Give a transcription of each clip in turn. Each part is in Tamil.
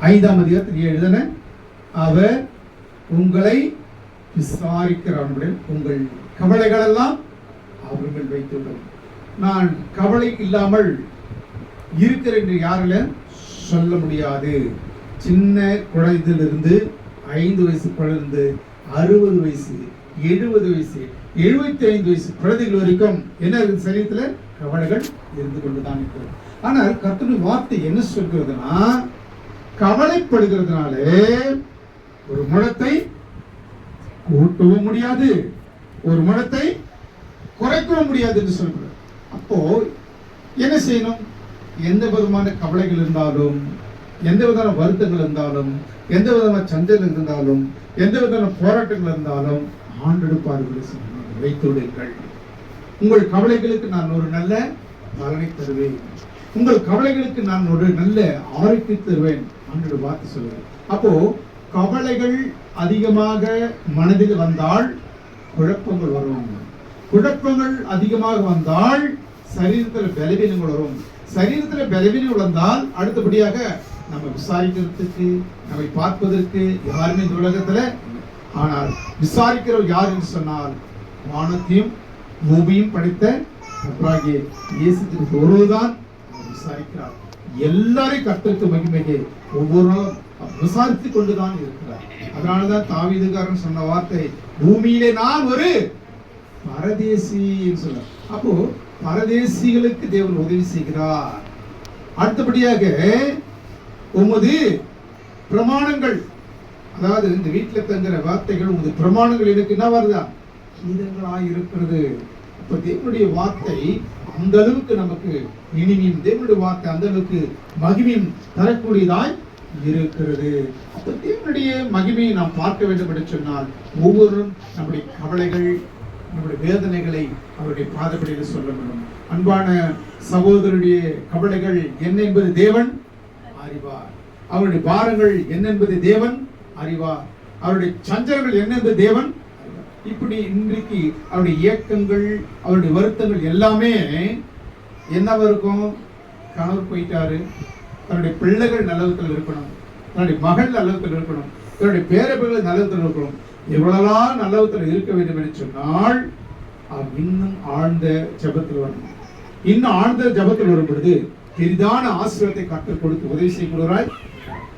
ஐந்தாம் அதிகாரத்தில் எழுதின அவர் உங்களை விசாரிக்கிறான் உங்கள் கவலைகளெல்லாம் அவர்கள் வைத்துள்ளது நான் கவலை இல்லாமல் இருக்கிறேன் என்று யாரில் சொல்ல முடியாது. சின்ன குழந்தையிலிருந்து ஐந்து வயசு குழந்தை அறுபது வயசு எழுபது வயசு எழுபத்தி ஐந்து வயசு குழந்தைகள் வரைக்கும் என்ன இருக்குது சரீரத்தில்? கவலைகள் இருந்து கொண்டு தான் இருக்கிறது. ஆனால் கர்த்தருடைய வார்த்தை என்ன சொல்கிறதுனா கவலைப்படுகிறதுனாலே ஒரு முழத்தை கூட்டவும் முடியாது ஒரு முழத்தை குறைக்கவும் முடியாது என்று சொல்கிறார் அப்போ என்ன செய்யணும்? எந்த விதமான கவலைகள் இருந்தாலும் எந்த விதமான வருத்தங்கள் இருந்தாலும் எந்த விதமான சந்தைகள் இருந்தாலும் எந்த விதமான போராட்டங்கள் இருந்தாலும் ஆண்டெடுப்பார்களை வைத்துள்ளீர்கள் உங்கள் கவலைகளுக்கு நான் ஒரு நல்ல பலனை தருவேன். உங்கள் கவலைகளுக்கு நான் ஒரு நல்ல ஆரோக்கியம் தருவேன். ஆண்டோட வார்த்தை சொல்லுவேன் அப்போ கவலைகள் அதிகமாக மனதில் வந்தால் குழப்பங்கள் வரும். குழப்பங்கள் அதிகமாக வந்தால் சரீரத்தில் பலவீனங்கள் வரும். சரீரத்தில் பலவீனம் வந்தால் அடுத்தபடியாக நம்ம விசாரிக்கிறதுக்கு நம்மை பார்ப்பதற்கு யாருமே இந்த உலகத்தில் ஆனால் விசாரிக்கிறவர் யார் என்று சொன்னால் வானத்தையும் பூமியும் படைத்த கர்த்தராகிய இயேசு கிறிஸ்து ஒருவர்தான் விசாரிக்கிறார். எல்லாரையும் கர்த்தருக்கு மகிமையை ஒவ்வொரு நாளும் விசாரித்து கொண்டுதான் இருக்கிறார். அதனாலதான் தாவீதுகாரன் சொன்ன வார்த்தை பூமியிலே நான் ஒரு பரதேசின்னு சொல்ல அப்போ பரதேசிகளுக்கு தேவன் உதவி செய்கிறார். அடுத்தபடியாக உமது பிரமாணங்கள் அதாவது இந்த வீட்டில் தங்குற வார்த்தைகள் உமது பிரமாணங்கள் எனக்கு என்ன வருதா? கீதங்களாய் இருக்கிறது இப்போ தேவனுடைய வார்த்தை அந்த அளவுக்கு நமக்கு இனிமையும் தேவனுடைய வார்த்தை அந்த அளவுக்கு மகிமையும் தரக்கூடியதாய் இருக்கிறது. அப்போ தேவனுடைய மகிமையை நாம் பார்க்க வேண்டும் என்று சொன்னால் ஒவ்வொருவரும் நம்முடைய கவலைகள் நம்முடைய வேதனைகளை அவருடைய பாதப்படியில் சொல்ல வேண்டும் அன்பான சகோதரருடைய கவலைகள் என்ன என்பது தேவன் அறிவார். அவருடைய பாரங்கள் என்ன என்பது தேவன் அறிவார். அவருடைய சஞ்சலங்கள் என்ன என்பது தேவன் இப்படி இன்றைக்கு அவருடைய இயக்கங்கள் அவருடைய வருத்தங்கள் எல்லாமே என்னவா இருக்கும்? கணவர் போயிட்டாரு. தன்னுடைய பிள்ளைகள் நல்லவத்தில் இருக்கணும். தன்னுடைய மகள் நல்லவத்தில் இருக்கணும். தன்னுடைய பேரப்பிள்ளைகள் நல்லவத்தில் இருக்கணும். எவ்வளவுலாம் நல்லவத்தில் இருக்க வேண்டும் என்று சொன்னால் அவர் இன்னும் ஆழ்ந்த ஜெபத்தில் வரணும் இன்னும் ஆழ்ந்த ஜெபத்தில் வரும் பொழுது பெரிதான ஆசிரியத்தை கற்றுக் கொடுத்து உதவி செய்கிறாய்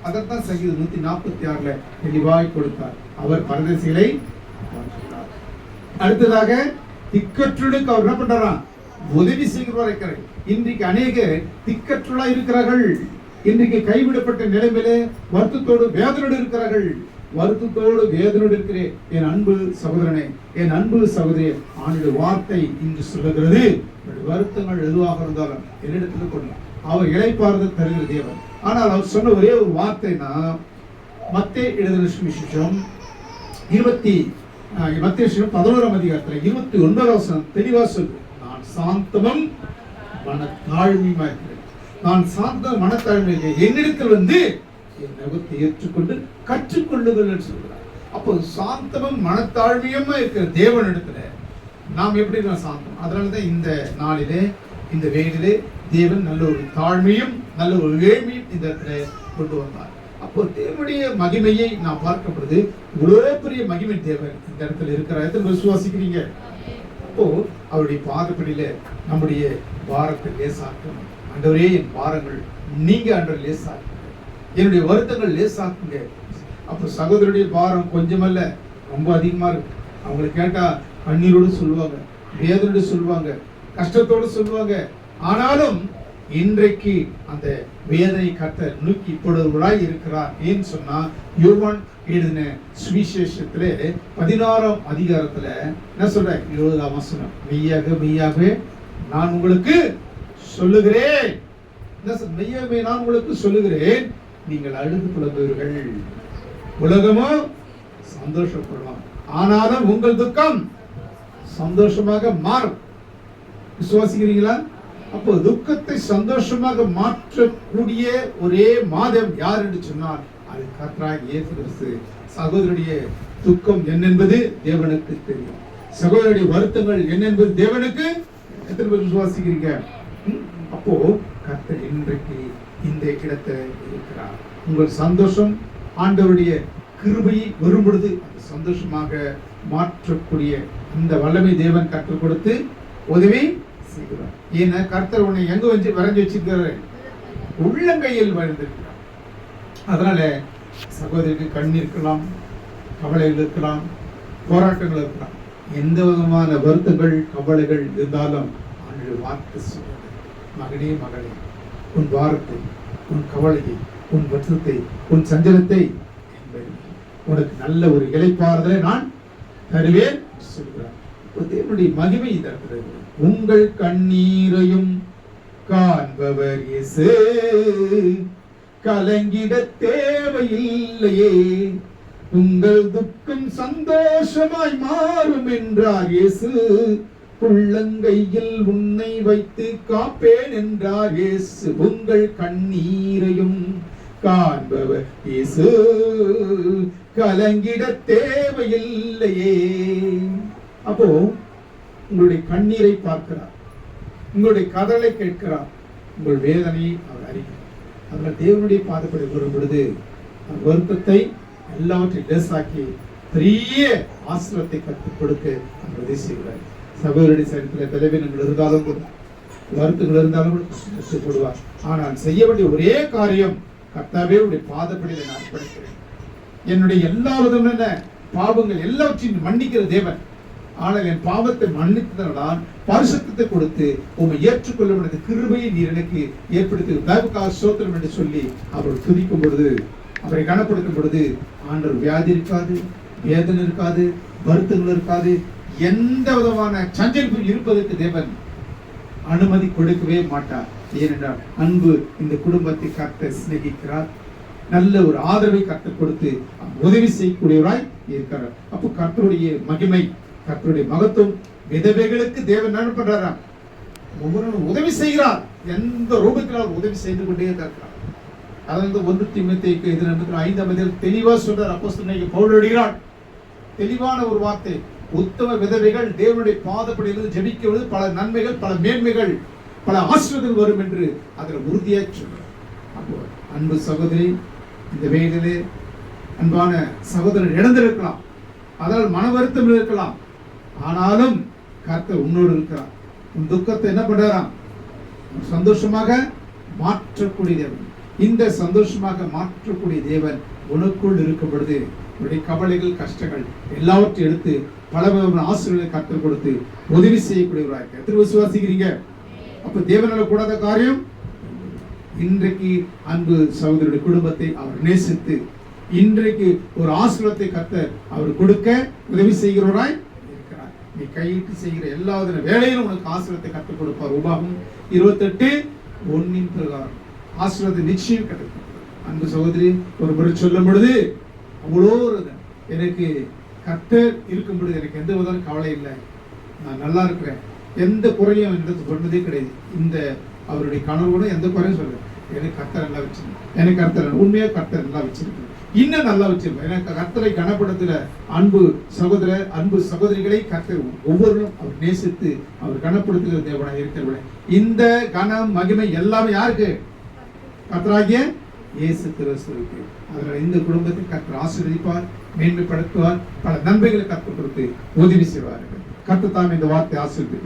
அதைத்தான் சங்கீதம் நூத்தி நாற்பத்தி ஆறுல தெளிவாய் கொடுத்தார். அவர் பரதேசிகளை பார்க்கிறார். அடுத்ததாக திக்கற்றுடுக்கு அவர் என்ன பண்றாராம்? உதவி செய்கிறவர் இருக்கிறார் இன்றைக்கு அநேக திக்கற்றுளா இருக்கிறார்கள். இன்றைக்கு கைவிடப்பட்ட நிலைமையிலே வருத்தத்தோடு வேதனோடு இருக்கிறார்கள். வருத்தத்தோடு வேதனோடு இருக்கிறேன். என் அன்பு சகோதரனே என் அன்பு சகோதரி ஆண்டு வார்த்தை இன்று சொல்லுகிறது. வருத்தங்கள் எதுவாக இருந்தாலும் என்னிடத்துல கொண்டு அவர் இழைப்பார்ந்து தருகிற தேவன். ஆனால் அவர் சொன்ன ஒரே ஒரு வார்த்தைனா மத்தே எழுதின சுவிசேஷம் இருபத்தி மத்திய பதினோராம் அதிகாரத்தில் இருபத்தி ஒன்பதாம் தெளிவாக தெளிவா சொல்லு. நான் சாந்தமும் மனத்தாழ்மையுமா இருக்கிறேன் நான் சாந்த மனத்தாழ்மையை என்னிடத்தில் வந்து என் நகத்தை ஏற்றுக்கொண்டு கற்றுக்கொள்ளுங்கள் என்று சொல்கிறார். அப்போ சாந்தமும் மனத்தாழ்மையுமா இருக்கிற தேவனிடத்துல நாம் எப்படி நான் சாந்தம்? அதனால தான் இந்த நாளிலே இந்த வேலிலே தேவன் நல்ல ஒரு தாழ்மையும் நல்ல ஒரு ஏழ்மையும் இந்த இடத்துல கொண்டு வந்தார். அப்போ தேவனுடைய மகிமையை நான் பார்க்கப்படுது இவ்வளோ பெரிய மகிமை தேவன் இந்த இடத்துல இருக்கிற இடத்துல விசுவாசிக்கிறீங்க? அப்போ அவருடைய பாதப்படியில நம்முடைய பாரத்தை லேசாக்கும் ஆண்டவரே என் பாரங்கள் நீங்க ஆண்டவர் லேசாக்குங்க. என்னுடைய வருத்தங்கள் லேசாக்குங்க. அப்போ சகோதரருடைய பாரம் கொஞ்சமல்ல ரொம்ப அதிகமா இருக்கு. அவங்களை கேட்டா கண்ணீரோடு சொல்லுவாங்க வேதனோடு சொல்லுவாங்க கஷ்டத்தோடு சொல்லுவாங்க. ஆனாலும் இன்றைக்கு அந்த வேதனை கத்த நூக்கி போடுவர்களாய் இருக்கிறார் ஏன்னு சொன்னா யோவான் எழுதின சுவிசேஷத்துல பதினாறாம் அதிகாரத்துல என்ன சொல்ற இருபதாம் வசனம். மெய்யாக மெய்யாக நான் உங்களுக்கு சொல்லுகிறேன். என்ன மெய்யாகவே நான் உங்களுக்கு சொல்லுகிறேன். நீங்கள் அழுது புலம்புவீர்கள். உலகமோ சந்தோஷப்படலாம் ஆனாலும் உங்கள் துக்கம் சந்தோஷமாக மாறும். விசுவாசிக்கிறீங்களா அப்போ துக்கத்தை சந்தோஷமாக மாற்றக்கூடிய ஒரே மாதம் யார் என்று சொன்னால் அது கர்த்தராக இயேசு கிறிஸ்து. சகோதரனுடைய துக்கம் என்னென்பது தேவனுக்கு தெரியும். சகோதரனுடைய வருத்தங்கள் என்னென்பது தேவனுக்கு எத்தனை பேர் விசுவாசிக்கிறீங்க? அப்போ கர்த்தர் இன்றைக்கு இந்த இடத்துல இருக்கிறார். உங்கள் சந்தோஷம் ஆண்டவருடைய கிருபையை வரும் பொழுது அது சந்தோஷமாக மாற்றக்கூடிய இந்த வல்லமை தேவன் கற்றுக் கொடுத்து உதவி செய்கிறார். ஏன்னா கர்த்தர் உன்னை எங்க வச்சு வரைஞ்சு வச்சிருக்கிறாரு? உள்ளங்கையில் வரைந்திருக்கிறார். அதனால சகோதரிக்கு கண் இருக்கலாம் கவலைகள் இருக்கலாம் போராட்டங்கள் இருக்கலாம். எந்த விதமான வருத்தங்கள் கவலைகள் இருந்தாலும் ஆண்டு வார்த்தை சொல்றது மகனே மகளே உன் வாரத்தை உன் கவலையை உன் வருத்தத்தை உன் சஞ்சலத்தை என்பது உனக்கு நல்ல ஒரு இலைப்பாறுதலை நான் தருவேன் சொல்கிறேன் சொல்கிறார். தேவனுடைய மகிமை இந்த உங்கள் கண்ணீரையும் காண்பவர் இயேசு. கலங்கிட தேவையில்லையே. உங்கள் துக்கம் சந்தோஷமாய் மாறும் என்றார் இயேசு. உள்ளங்கையில் உன்னை வைத்து காப்பேன் என்றார் இயேசு. உங்கள் கண்ணீரையும் காண்பவர் இயேசு. கலங்கிட தேவையில்லையே. அப்போ உங்களுடைய கண்ணீரை பார்க்கிறார். உங்களுடைய கதலை கேட்கிறார். உங்கள் வேதனையை அவர் அறிகிறார். அதனால் தேவனுடைய பாதப்படி வரும் பொழுது அந்த வருத்தத்தை எல்லாவற்றையும் லேசாக்கி பெரிய ஆசிரத்தை கற்றுக் கொடுக்க அவர் உதவி செய்கிறார். சகோதரடி சரித்திர பலவீனங்கள் இருந்தாலும் கூட வருத்தங்கள் இருந்தாலும் கூட கஷ்டப்படுவார் ஆனால் செய்ய வேண்டிய ஒரே காரியம் கர்த்தாவே உடைய பாதப்படியில் நான் அர்ப்பணிக்கிறேன் என்னுடைய எல்லா விதமான பாவங்கள் எல்லாவற்றையும் மன்னிக்கிற தேவன். ஆனால் என் பாவத்தை மன்னித்ததனால் பரிசுத்தத்தை கொடுத்து உண்மை ஏற்றுக்கொள்ளும் எனது கிருபையை நீர் எனக்கு ஏற்படுத்தி தயவுக்காக சோத்திரம் என்று சொல்லி அவர் துதிக்கும் பொழுது அவரை கனப்படுத்தும் பொழுது ஆண்டவர் வியாதி இருக்காது வேதனை இருக்காது வருத்தங்கள் இருக்காது எந்த விதமான சஞ்சரிப்பு இருப்பதற்கு தேவன் அனுமதி கொடுக்கவே மாட்டார். ஏனென்றால் அன்பு இந்த குடும்பத்தை கர்த்தர் சிநேகிக்கிறார். நல்ல ஒரு ஆதரவை கர்த்தர் கொடுத்து உதவி செய்யக்கூடியவராய் இருக்கிறார். அப்போ கர்த்தருடைய மகிமை கர்த்தருடைய மகத்துவம் விதவைகளுக்கு தேவன் என்ன பண்றாராம்? ஒவ்வொரு உதவி செய்கிறார். எந்த ரூபத்தினால் உதவி செய்து கொண்டே இருக்கிறார். அதாவது ஒன்று திமுத்தைக்கு நடக்கிற ஐந்தாம் அதில் தெளிவாக சொல்றார் அப்போ பவுல் அடிகிறார் தெளிவான ஒரு வார்த்தை. உத்தம விதவைகள் தேவனுடைய பாதப்படியிலிருந்து ஜெபிக்கிறது பல நன்மைகள் பல மேன்மைகள் பல ஆசிரியர்கள் வரும் என்று அதில் உறுதியாக சொல்றார். அப்போ அன்பு சகோதரி இந்த வேலையிலே அன்பான சகோதரர் இழந்திருக்கலாம் அதனால் மன வருத்தம் இருக்கலாம். ஆனாலும் கர்த்தர் உன்னோடு இருக்கிறார். உன் துக்கத்தை என்ன பண்றாராம்? சந்தோஷமாக மாற்றக்கூடிய தேவன். இந்த சந்தோஷமாக மாற்றக்கூடிய தேவன் உனக்குள் இருக்கப்படுது உன்னுடைய கவலைகள் கஷ்டங்கள் எல்லாவற்றையும் எடுத்து பல விதமான ஆசிரியர்களை கற்றுக் கொடுத்து உதவி செய்யக்கூடியவராக எத்தனை விசுவாசிக்கிறீங்க? அப்ப தேவனால கூடாத காரியம்? இன்றைக்கு அன்பு சகோதரருடைய குடும்பத்தை அவர் நேசித்து இன்றைக்கு ஒரு ஆசிரியத்தை கத்த அவர் கொடுக்க உதவி செய்கிறவராய் நீ கையிட்டு செய்கிற எல்லா வேலையிலும் உனக்கு ஆசிரியத்தை கற்றுக் கொடுப்பார். உபாகம் இருபத்தெட்டு ஒன்னின் பிரகாரம். ஆசிரியத்தை நிச்சயம் கிடைக்கும் அன்பு சகோதரி ஒரு முறை சொல்லும் பொழுது அவ்வளோ எனக்கு கர்த்தர் இருக்கும் பொழுது எனக்கு எந்த விதமான கவலை இல்லை. நான் நல்லா இருக்கிறேன். எந்த குறையும் எனக்கு சொன்னதே கிடையாது. இந்த அவருடைய கணவரோட எந்த குறையும் சொல்ல எனக்கு கத்தர் நல்லா வச்சிருக்கேன் எனக்கு கர்த்தர் உண்மையாக கர்த்தர் நல்லா வச்சிருக்கேன் இன்னும் நல்லா வச்சிருப்பேன். எனக்கு கர்த்தரை கனப்படுத்துகிற அன்பு சகோதர அன்பு சகோதரிகளை கர்த்தர் ஒவ்வொருவரும் அவர் நேசித்து அவர் கனப்படுத்துகிற தேவனாக இருக்கிறவரை இந்த கனம் மகிமை எல்லாமே யாருக்கு? கர்த்தராகிய இயேசு கிறிஸ்துவுக்கு. அதனால இந்த குடும்பத்தை கர்த்தர் ஆசீர்வதிப்பார் மேன்மைப்படுத்துவார் பல நன்மைகளை கற்றுக் கொடுத்து உதவி செய்வார்கள் கர்த்தர் தாம் இந்த வார்த்தை ஆசீர்வதிப்பார்.